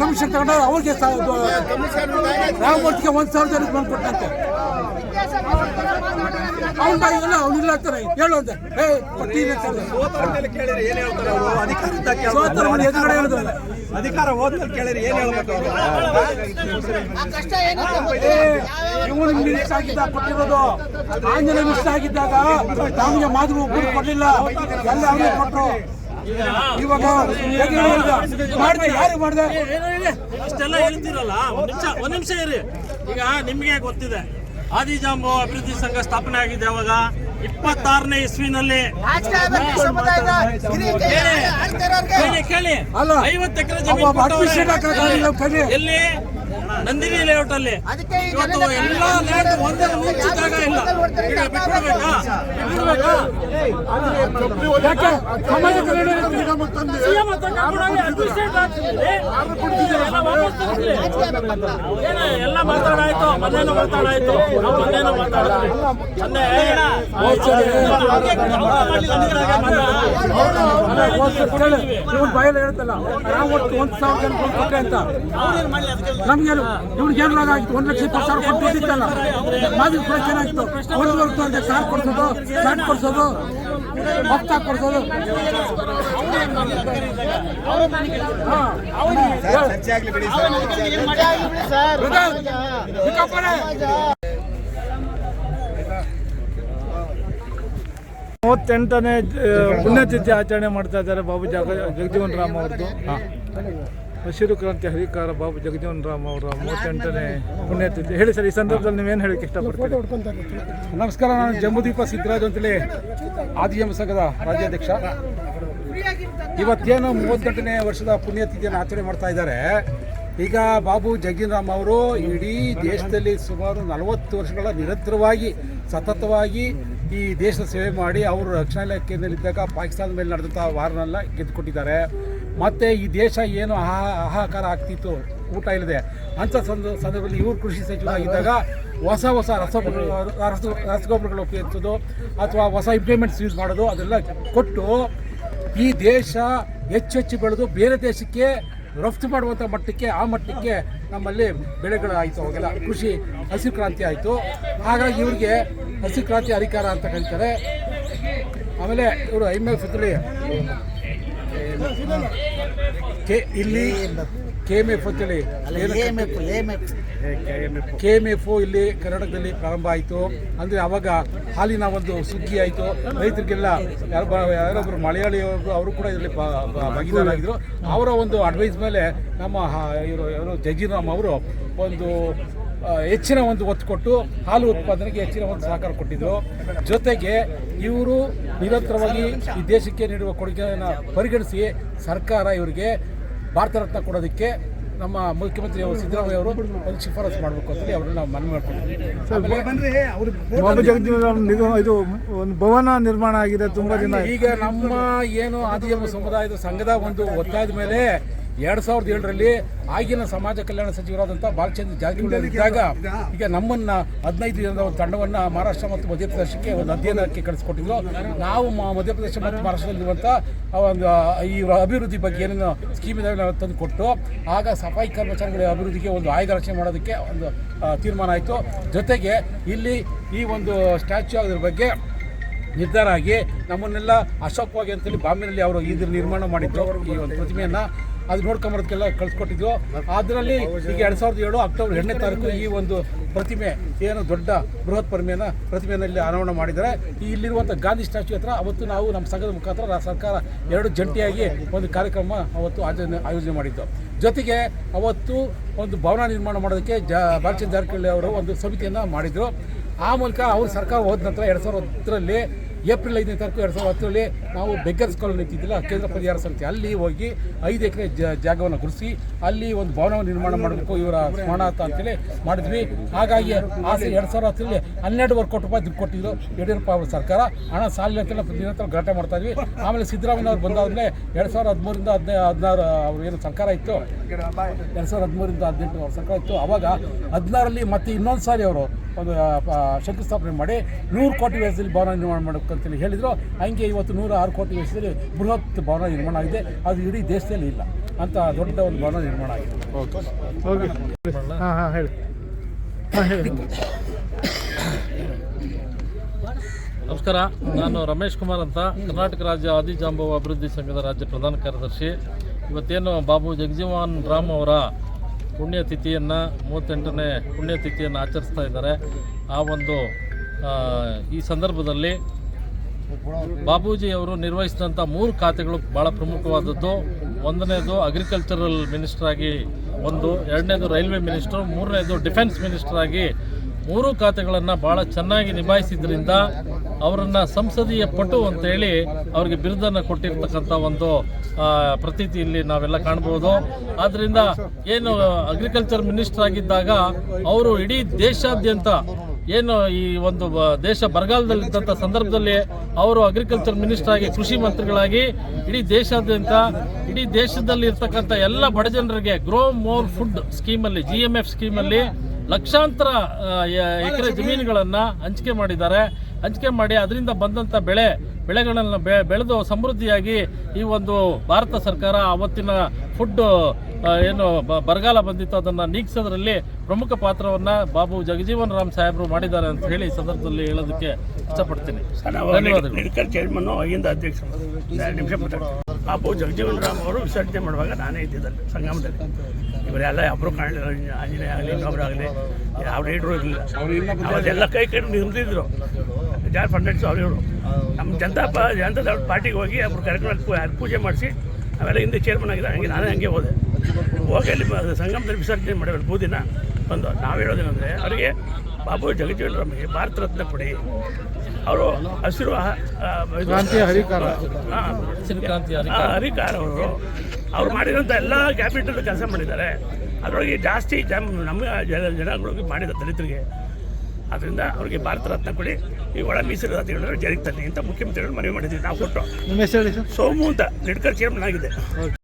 Commission ತಗೊಂಡ್ರೆ ಅವ್ರಿಗೆ ರಾಮಮೂರ್ತಿಗೆ ಒಂದ್ ಸಾವಿರ ಜನಕ್ಕೆ ಬಂದು ಕೊಟ್ಟಂತೆ. ಅವ್ನ ಬಾಯಿಗೆಲ್ಲ ಅವ್ನು ಇಲ್ಲ ಅಂತಾನೆ ಹೇಳು ಅಂತೆ. ಏ ಕೊಟ್ಟಿಲ್ಲ ಹೇಳ್ದೆ. ಸೋತರ ಮನೆ ಎದುರುಗಡೆ ಹೇಳಿದ್ರಲ್ಲ ಅಧಿಕಾರ ಹೋದ್ಮೇಲೆ ಕೇಳಿದ್ರೆ ಏನ್ ಹೇಳ್ಬೇಕು ಇವನು ಮಿಸ್ ಆಗಿದ್ದಾಗ ಕೊಟ್ಟಿರೋದು. ಆಂಜನೇಯ ಮಿಸ್ ಆಗಿದ್ದಾಗ ನಮಗೆ ಒಬ್ಬರು ಕೊಡ್ಲಿಲ್ಲ. ಎಲ್ಲ ಅವನೇ ಕೊಟ್ರು. ಇವಾಗ? ಮಾಡ್ದೆ ಯಾರು ಮಾಡ್ದೆ ಅಷ್ಟೆಲ್ಲ ಹೇಳ್ತೀರಲ್ಲ ಒಂದ್ ನಿಮಿಷ ಒಂದ್ ನಿಮಿಷ ಇರಿ ಈಗ ನಿಮ್ಗೆ ಗೊತ್ತಿದೆ ಆದಿಜಾಂಬು ಅಭಿವೃದ್ಧಿ ಸಂಘ ಸ್ಥಾಪನೆ ಆಗಿದೆ ಅವಾಗ ಇಪ್ಪತ್ತಾರನೇ ಇಸ್ವಿನಲ್ಲಿ ಕೇಳಿ. ಐವತ್ತು ಎಕರೆ ಜಮೀನು ಎಲ್ಲಿ ನಂದಿನಿ ಲೇಔಟ್ ಅಲ್ಲಿ ಇವತ್ತು ಎಲ್ಲ ಲೇಔಟ್ ಒಂದೇ ಮುಂಚೆ ಜಾಗ ಇಲ್ಲ ಬಿಟ್ಬಿಡ್ಬೇಕಾ. ಎಲ್ಲ ಮಾತಾಡಾಯ್ತು ಮಾತಾಡಾಯ್ತು ನಾವು ಮಾತಾಡಿದ್ವಿ ಮೊನ್ನೆ ಬಾಯಲ್ಲಿ ಹೇಳ್ತಲ್ಲ ರಾಮಮೂರ್ತಿ ಒಂದ್ ಸಾವಿರ ಜನ ಕೊಟ್ಟೆ ಅಂತ ನಮ್ಗೇನು ಇವ್ನಿಗೆ ಏನು ರೋಗ ಆಗಿತ್ತು? ಒಂದ್ ಲಕ್ಷ ಇಪ್ಪತ್ತು ಸಾವಿರ ಕೊಟ್ಟು ಬಿದ್ದಿತ್ತಲ್ಲ ಮಾದಿನ ಕೂಡ ಚೆನ್ನಾಗಿತ್ತು. ಒಂದು ವರ್ಷ ಅಂತ, ಕಾರ್ ಕೊಡ್ಸೋದು ಪ್ಯಾಂಟ್ ಕೊಡ್ಸೋದು ಭಕ್ತ ಕೊಡ್ಸೋದು. ಮೂವತ್ತೆಂಟನೇ ಪುಣ್ಯತಿಥಿ ಆಚರಣೆ ಮಾಡ್ತಾ ಇದ್ದಾರೆ ಬಾಬು ಜಗ, ಜಗಜೀವನ್ ರಾಮ್ ಅವ್ರದ್ದು. ಹಸಿರು ಕ್ರಾಂತಿ ಹರಿಕಾರ ಬಾಬು ಜಗಜೀವನ್ ರಾಮ್ ಅವರ ಮೂವತ್ತೆಂಟನೇ ಪುಣ್ಯತಿಥಿ. ಹೇಳಿ ಸರ್ ಈ ಸಂದರ್ಭದಲ್ಲಿ ನೀವೇನು ಹೇಳಕ್ಕೆ ಇಷ್ಟಪಡ್ತೀರಿ? ನಮಸ್ಕಾರ ನಾನು ಜಂಬುದೀಪ ಸಿದ್ದರಾಜು ಅಂತೇಳಿ ಆದಿಎಂ ಸಂಘದ ರಾಜ್ಯಾಧ್ಯಕ್ಷ. ಇವತ್ತೇನು ಮೂವತ್ತೆಂಟನೇ ವರ್ಷದ ಪುಣ್ಯತಿಥಿಯನ್ನು ಆಚರಣೆ ಮಾಡ್ತಾ ಇದ್ದಾರೆ. ಈಗ ಬಾಬು ಜಗ್ಗಿನರಾಮ್ ಅವರು ಇಡೀ ದೇಶದಲ್ಲಿ ಸುಮಾರು ನಲವತ್ತು ವರ್ಷಗಳ ನಿರಂತರವಾಗಿ ಸತತವಾಗಿ ಈ ದೇಶದ ಸೇವೆ ಮಾಡಿ ಅವರು ರಕ್ಷಣಾ ಇಲಾಖೆಯಲ್ಲಿದ್ದಾಗ ಪಾಕಿಸ್ತಾನದ ಮೇಲೆ ನಡೆದಂಥ ವಾರನೆಲ್ಲ ಗೆದ್ದುಕೊಟ್ಟಿದ್ದಾರೆ. ಮತ್ತು ಈ ದೇಶ ಏನು ಆಹಾ ಹಾಹಾಕಾರ ಆಗ್ತಿತ್ತು ಊಟ ಇಲ್ಲದೆ. ಅಂಥ ಸಂದ ಸಂದರ್ಭದಲ್ಲಿ ಇವರು ಕೃಷಿ ಸಚಿವರಾಗಿದ್ದಾಗ ಹೊಸ ಹೊಸ ರಸಗೊಬ್ಬರ ರಸ ರಸಗೊಬ್ಬರಗಳು ಉಪಯೋಗಿಸೋದು ಅಥವಾ ಹೊಸ ಇಂಪ್ಲಿಮೆಂಟ್ಸ್ ಯೂಸ್ ಮಾಡೋದು ಅದೆಲ್ಲ ಕೊಟ್ಟು ಈ ದೇಶ ಹೆಚ್ಚು ಹೆಚ್ಚು ಬೆಳೆದು ಬೇರೆ ದೇಶಕ್ಕೆ ರಫ್ತು ಮಾಡುವಂಥ ಮಟ್ಟಕ್ಕೆ ಆ ಮಟ್ಟಕ್ಕೆ ನಮ್ಮಲ್ಲಿ ಬೆಳೆಗಳು ಆಯಿತು ಅವಾಗೆಲ್ಲ. ಕೃಷಿ ಹಸಿರು ಕ್ರಾಂತಿ ಆಯಿತು. ಹಾಗಾಗಿ ಇವರಿಗೆ ಹಸಿರು ಕ್ರಾಂತಿ ಅಧಿಕಾರ ಅಂತ ಕರೀತಾರೆ. ಆಮೇಲೆ ಇವರು ಐ ಎಫ್ ಅಂತೇಳಿ ಕೆ ಇಲ್ಲಿ ಕೆ ಎಂ ಎಫ್ ಅಂತೇಳಿ. ಕೆ ಎಂ ಎಫ್ ಇಲ್ಲಿ ಕರ್ನಾಟಕದಲ್ಲಿ ಪ್ರಾರಂಭ ಆಯಿತು. ಅಂದರೆ ಅವಾಗ ಹಾಲಿನ ಒಂದು ಸುಗ್ಗಿ ಆಯಿತು. ರೈತರಿಗೆಲ್ಲ ಯಾರು ಯಾರೊಬ್ಬರು ಮಲಯಾಳಿಯವರು ಅವರು ಕೂಡ ಇದರಲ್ಲಿ ಭಾಗಿದಾರಾಗಿದ್ರು ಅವರ ಒಂದು ಅಡ್ವೈಸ್ ಮೇಲೆ ನಮ್ಮ ಇವರು ಇವರು ಜಜೀರಾಮ್ ಅವರು ಒಂದು ಹೆಚ್ಚಿನ ಒಂದು ಒತ್ತು ಕೊಟ್ಟು ಹಾಲು ಉತ್ಪಾದನೆಗೆ ಹೆಚ್ಚಿನ ಒಂದು ಸಹಕಾರ ಕೊಟ್ಟಿದ್ರು. ಜೊತೆಗೆ ಇವರು ನಿರಂತರವಾಗಿ ಈ ದೇಶಕ್ಕೆ ನೀಡುವ ಕೊಡುಗೆಯನ್ನು ಪರಿಗಣಿಸಿ ಸರ್ಕಾರ ಇವರಿಗೆ ಭಾರತ ರತ್ನ ಕೊಡೋದಕ್ಕೆ ನಮ್ಮ ಮುಖ್ಯಮಂತ್ರಿ ಅವರು ಸಿದ್ದರಾಮಯ್ಯ ಅವರು ಒಂದು ಶಿಫಾರಸು ಮಾಡಬೇಕು ಅಂತೇಳಿ ಅವ್ರನ್ನ ನಾವು ಮನವಿ ಮಾಡ್ಕೊಂಡಿದ್ದೀವಿ ಇದು ಒಂದು ಭವನ ನಿರ್ಮಾಣ ಆಗಿದೆ ತುಂಬ ದಿನ ಈಗ ನಮ್ಮ ಏನು ಆದಿಜಮ್ಮ ಸಮುದಾಯದ ಸಂಘದ ಒಂದು ಒತ್ತಾಯದ ಮೇಲೆ ಎರಡ್ ಸಾವಿರದ ಏಳರಲ್ಲಿ ಆಗಿನ ಸಮಾಜ ಕಲ್ಯಾಣ ಸಚಿವರಾದಂಥ ಬಾಲಚಂದ್ರ ಜಾರಕಿಹೊಳಿ ಇದ್ದಾಗ ಈಗ ನಮ್ಮನ್ನ ಹದಿನೈದು ದಿನದ ಒಂದು ತಂಡವನ್ನ ಮಹಾರಾಷ್ಟ್ರ ಮತ್ತು ಮಧ್ಯಪ್ರದೇಶಕ್ಕೆ ಒಂದು ಅಧ್ಯಯನಕ್ಕೆ ಕಳಿಸ್ಕೊಟ್ಟಿದ್ರು. ನಾವು ಮಧ್ಯಪ್ರದೇಶ ಮತ್ತು ಮಹಾರಾಷ್ಟ್ರದಲ್ಲಿರುವಂಥ ಆ ಒಂದು ಈ ಅಭಿವೃದ್ಧಿ ಬಗ್ಗೆ ಏನೇನು ಸ್ಕೀಮ್ ಇದಾವೆ ನಾವು ತಂದು ಕೊಟ್ಟು ಆಗ ಸಫಾಯಿ ಕರ್ಮಚಾರಿಗಳ ಅಭಿವೃದ್ಧಿಗೆ ಒಂದು ಆಯ್ದ ರಚನೆ ಮಾಡೋದಕ್ಕೆ ಒಂದು ತೀರ್ಮಾನ ಆಯಿತು. ಜೊತೆಗೆ ಇಲ್ಲಿ ಈ ಒಂದು ಸ್ಟ್ಯಾಚ್ಯೂ ಅದ್ರ ಬಗ್ಗೆ ನಿರ್ಧಾರ ಆಗಿ ನಮ್ಮನ್ನೆಲ್ಲ ಅಶೋಕವಾಗಿ ಅಂತೇಳಿ ಬಾಂಬೆನಲ್ಲಿ ಅವರು ಇದ್ರ ನಿರ್ಮಾಣ ಮಾಡಿದ್ರು ಈ ಒಂದು ಪ್ರತಿಮೆಯನ್ನ. ಅದು ನೋಡ್ಕೊಂಬರೋದಕ್ಕೆಲ್ಲ ಕಳ್ಸಿಕೊಟ್ಟಿದ್ವು ಅದರಲ್ಲಿ ಈಗ ಎರಡು ಸಾವಿರದ ಏಳು ಅಕ್ಟೋಬರ್ ಎರಡನೇ ತಾರೀಕು ಈ ಒಂದು ಪ್ರತಿಮೆ, ಏನು ದೊಡ್ಡ ಬೃಹತ್ ಪ್ರತಿಮೆಯನ್ನು ಪ್ರತಿಮೆಯಲ್ಲಿ ಅನಾವರಣ ಮಾಡಿದ್ದಾರೆ. ಇಲ್ಲಿರುವಂಥ ಗಾಂಧಿ ಸ್ಟ್ಯಾಚ್ಯೂ ಹತ್ರ ಅವತ್ತು ನಾವು ನಮ್ಮ ಸಂಘದ ಮುಖಾಂತರ ಸರ್ಕಾರ ಎರಡು ಜಂಟಿಯಾಗಿ ಒಂದು ಕಾರ್ಯಕ್ರಮ ಅವತ್ತು ಆಚರಣೆ ಆಯೋಜನೆ ಮಾಡಿದ್ದು. ಜೊತೆಗೆ ಅವತ್ತು ಒಂದು ಭವನ ನಿರ್ಮಾಣ ಮಾಡೋದಕ್ಕೆ ಜ ಬಾಲಚಂದ್ರ ಜಾರಕಿಹೊಳಿ ಅವರು ಒಂದು ಸಮಿತಿಯನ್ನು ಮಾಡಿದರು. ಆ ಮೂಲಕ ಅವರು ಸರ್ಕಾರ ಹೋದ ನಂತರ ಎರಡು ಸಾವಿರದ ಹತ್ತರಲ್ಲಿ ಏಪ್ರಿಲ್ ಐದನೇ ತಾರೀಕು ಎರಡು ಸಾವಿರದ ಹತ್ತರಲ್ಲಿ ನಾವು ಬೆಗ್ಗರ್ಸ್ ಕಾಲೋನಿ ಇದ್ದಿದ್ದಿಲ್ಲ, ಕೇಂದ್ರ ಪರಿಹಾರ ಸಮಿತಿ ಅಲ್ಲಿ ಹೋಗಿ ಐದು ಎಕರೆ ಜಾಗವನ್ನು ಗುಡಿಸಿ, ಅಲ್ಲಿ ಒಂದು ಭವನವನ್ನು ನಿರ್ಮಾಣ ಮಾಡಬೇಕು, ಇವರ ಸ್ಮರಣಾರ್ಥ ಅಂತೇಳಿ ಮಾಡಿದ್ವಿ. ಹಾಗಾಗಿ ಆಸೆ ಎರಡು ಸಾವಿರದ ಹತ್ತರಲ್ಲಿ ಹನ್ನೆರಡುವರೆ ಕೋಟಿ ರೂಪಾಯಿ ದುಡ್ಡು ಕೊಟ್ಟಿದ್ರು ಯಡಿಯೂರಪ್ಪ ಅವರ ಸರ್ಕಾರ. ಹಣ ಸಾಲಿನ ಅಂತೆಲ್ಲ ನಿರಂತರ ಗಲಾಟೆ ಮಾಡ್ತಾ ಇದ್ವಿ. ಆಮೇಲೆ ಸಿದ್ದರಾಮಯ್ಯ ಅವ್ರು ಬಂದಾದ್ಮೇಲೆ ಎರಡು ಸಾವಿರದ ಹದಿಮೂರಿಂದ ಹದಿನೈದು ಹದಿನಾರು ಅವರು ಏನು ಸರ್ಕಾರ ಇತ್ತು, ಎರಡು ಸಾವಿರದ ಹದಿಮೂರಿಂದ ಹದಿನೆಂಟು ಅವ್ರ ಸರ್ಕಾರ ಇತ್ತು. ಅವಾಗ ಹದಿನಾರಲ್ಲಿ ಮತ್ತೆ ಇನ್ನೊಂದು ಸಾರಿ ಅವರು ಒಂದು ಶಂಕುಸ್ಥಾಪನೆ ಮಾಡಿ ನೂರು ಕೋಟಿ ವೆಚ್ಚದಲ್ಲಿ ಭವನ ನಿರ್ಮಾಣ ಮಾಡಬೇಕು ಅಂತೇಳಿ ಹೇಳಿದರು. ಹಂಗೆ ಇವತ್ತು ನೂರ ಆರು ಕೋಟಿ ವೆಚ್ಚದಲ್ಲಿ ಬೃಹತ್ ಭವನ ನಿರ್ಮಾಣ ಆಗಿದೆ. ಅದು ಇಡೀ ದೇಶದಲ್ಲಿ ಇಲ್ಲ. ಅಂತ ದೊಡ್ಡ ಒಂದು ಭವನ ನಿರ್ಮಾಣ ಆಗಿದೆ. ಓಕೆ. ಹಾಂ ಹಾಂ ಹೇಳಿ. ಹಾಂ ಹೇಳಿ. ನಮಸ್ಕಾರ. ನಾನು ರಮೇಶ್ ಕುಮಾರ್ ಅಂತ. ಕರ್ನಾಟಕ ರಾಜ್ಯ ಆದಿಜಾಂಬವ ಅಭಿವೃದ್ಧಿ ಸಂಘದ ರಾಜ್ಯ ಪ್ರಧಾನ ಕಾರ್ಯದರ್ಶಿ. ಇವತ್ತೇನು ಬಾಬು ಜಗಜೀವನ್ ರಾಮ್ ಅವರ ಪುಣ್ಯತಿಥಿಯನ್ನು, ಮೂವತ್ತೆಂಟನೇ ಪುಣ್ಯತಿಥಿಯನ್ನು ಆಚರಿಸ್ತಾ ಇದ್ದಾರೆ. ಆ ಒಂದು ಈ ಸಂದರ್ಭದಲ್ಲಿ ಬಾಬೂಜಿಯವರು ನಿರ್ವಹಿಸಿದಂಥ ಮೂರು ಖಾತೆಗಳು ಭಾಳ ಪ್ರಮುಖವಾದದ್ದು. ಒಂದನೇದು ಅಗ್ರಿಕಲ್ಚರಲ್ ಮಿನಿಸ್ಟರ್ ಆಗಿ ಒಂದು, ಎರಡನೇದು ರೈಲ್ವೆ ಮಿನಿಸ್ಟರ್ ಮೂರನೇದು ಡಿಫೆನ್ಸ್ ಮಿನಿಸ್ಟರ್ ಆಗಿ ಮೂರು ಖಾತೆಗಳನ್ನು ಭಾಳ ಚೆನ್ನಾಗಿ ನಿಭಾಯಿಸಿದ್ರಿಂದ ಅವರನ್ನು ಸಂಸದೀಯ ಪಟು ಅಂತೇಳಿ ಅವರಿಗೆ ಬಿರುದನ್ನು ಕೊಟ್ಟಿರ್ತಕ್ಕಂಥ ಒಂದು ಪ್ರತೀತಿ ಇಲ್ಲಿ ನಾವೆಲ್ಲ ಕಾಣ್ಬೋದು. ಆದ್ದರಿಂದ ಏನು ಅಗ್ರಿಕಲ್ಚರ್ ಮಿನಿಸ್ಟರ್ ಆಗಿದ್ದಾಗ ಅವರು ಇಡೀ ದೇಶಾದ್ಯಂತ ಏನು ಈ ಒಂದು ದೇಶ ಬರಗಾಲದಲ್ಲಿದ್ದಂಥ ಸಂದರ್ಭದಲ್ಲಿ ಅವರು ಅಗ್ರಿಕಲ್ಚರ್ ಮಿನಿಸ್ಟರ್ ಆಗಿ ಕೃಷಿ ಮಂತ್ರಿಗಳಾಗಿ ಇಡೀ ದೇಶಾದ್ಯಂತ, ಇಡೀ ದೇಶದಲ್ಲಿ ಇರ್ತಕ್ಕಂಥ ಎಲ್ಲ ಬಡ ಜನರಿಗೆ ಗ್ರೋ ಮೋರ್ ಫುಡ್ ಸ್ಕೀಮಲ್ಲಿ ಜಿ ಎಂ ಎಫ್ ಸ್ಕೀಮಲ್ಲಿ ಲಕ್ಷಾಂತರ ಎಕರೆ ಜಮೀನುಗಳನ್ನು ಹಂಚಿಕೆ ಮಾಡಿದ್ದಾರೆ. ಹಂಚಿಕೆ ಮಾಡಿ ಅದರಿಂದ ಬಂದಂಥ ಬೆಳೆ ಬೆಳೆಗಳನ್ನು ಬೆ ಬೆಳೆದು ಸಮೃದ್ಧಿಯಾಗಿ ಈ ಒಂದು ಭಾರತ ಸರ್ಕಾರ ಅವತ್ತಿನ ಫುಡ್ ಏನು ಬರಗಾಲ ಬಂದಿತ್ತು ಅದನ್ನು ನೀಗಿಸೋದ್ರಲ್ಲಿ ಪ್ರಮುಖ ಪಾತ್ರವನ್ನು ಬಾಬು ಜಗಜೀವನ್ ರಾಮ್ ಸಾಹೇಬರು ಮಾಡಿದ್ದಾರೆ ಅಂತ ಹೇಳಿ ಈ ಸಂದರ್ಭದಲ್ಲಿ ಹೇಳೋದಕ್ಕೆ ಇಷ್ಟಪಡ್ತೀನಿ. ಬಾಬು ಜಗಜೀವನ್ ರಾಮ್ ಅವರು ವಿಸರ್ಜನೆ ಮಾಡುವಾಗ ನಾನೇ ಇದ್ದಿದ್ದಲ್ಲಿ ಸಂಗಮದಲ್ಲಿ. ಇವರೆಲ್ಲ ಒಬ್ಬರು ಕಾಣಲಿಲ್ಲ. ಆಂಜನೇಯ ಆಗಲಿ ಇನ್ನೊಬ್ಬರಾಗಲಿ ಯಾವ ಲೀಡ್ರು ಇರಲಿಲ್ಲ. ಅವರೆಲ್ಲ ಕೈ ಕೈ ನಿಂತಿದ್ರು ಜಾರ್ ಫಂಡ್ಸು ಅವ್ರು. ಇವರು ನಮ್ಮ ಜನತಾ ಪ ಜನತಾ ಪಾರ್ಟಿಗೆ ಹೋಗಿ ಅವ್ರು ಕರ್ಕೊಂಡು ಪೂಜೆ ಮಾಡಿಸಿ ಆಮೇಲೆ ಹಿಂದೆ ಚೇರ್ಮನ್ ಆಗಿದ್ದಾರೆ. ಹಂಗೆ ನಾನೇ ಹಂಗೆ ಹೋದೆ. ಹೋಗಿ ಅಲ್ಲಿ ಮ- ಸಂಗಮದಲ್ಲಿ ವಿಸರ್ಜನೆ ಮಾಡಬೇಕು. ಬೂದಿನ ಬಂದು ನಾವು ಹೇಳೋದೇನೆಂದರೆ ಅವರಿಗೆ ಬಾಬು ಜಗಜೀವನ್ ರಾಮ್ಗೆ ಭಾರತ ರತ್ನ ಕೊಡಿ. ಅವರು ಹಸಿರು ಹರಿಕಾರ. ಹರಿಕಾರ ಅವರು. ಅವ್ರು ಮಾಡಿದಂಥ ಎಲ್ಲ ಕ್ಯಾಪಿಟಲ್ ಕೆಲಸ ಮಾಡಿದ್ದಾರೆ. ಅದರೊಳಗೆ ಜಾಸ್ತಿ ಜಮ್ ನಮ್ಮ ಜನ ಜನಗಳಿಗೆ ಮಾಡಿದ ದಲಿತರಿಗೆ. ಅದರಿಂದ ಅವರಿಗೆ ಭಾರತ ರತ್ನ ಕೊಡಿ. ಈ ಒಳ ಮೀಸಲು ಜಾರಿಗೆ ತನ್ನಿ ಅಂತ ಮುಖ್ಯಮಂತ್ರಿಗಳು ಮನವಿ ಮಾಡಿದ್ವಿ ನಾವು ಕೊಟ್ಟು ಸೋಮು ಅಂತ ನಿಡ್ಕರ್ ಚೇರ್ಮನ್ ಆಗಿದೆ.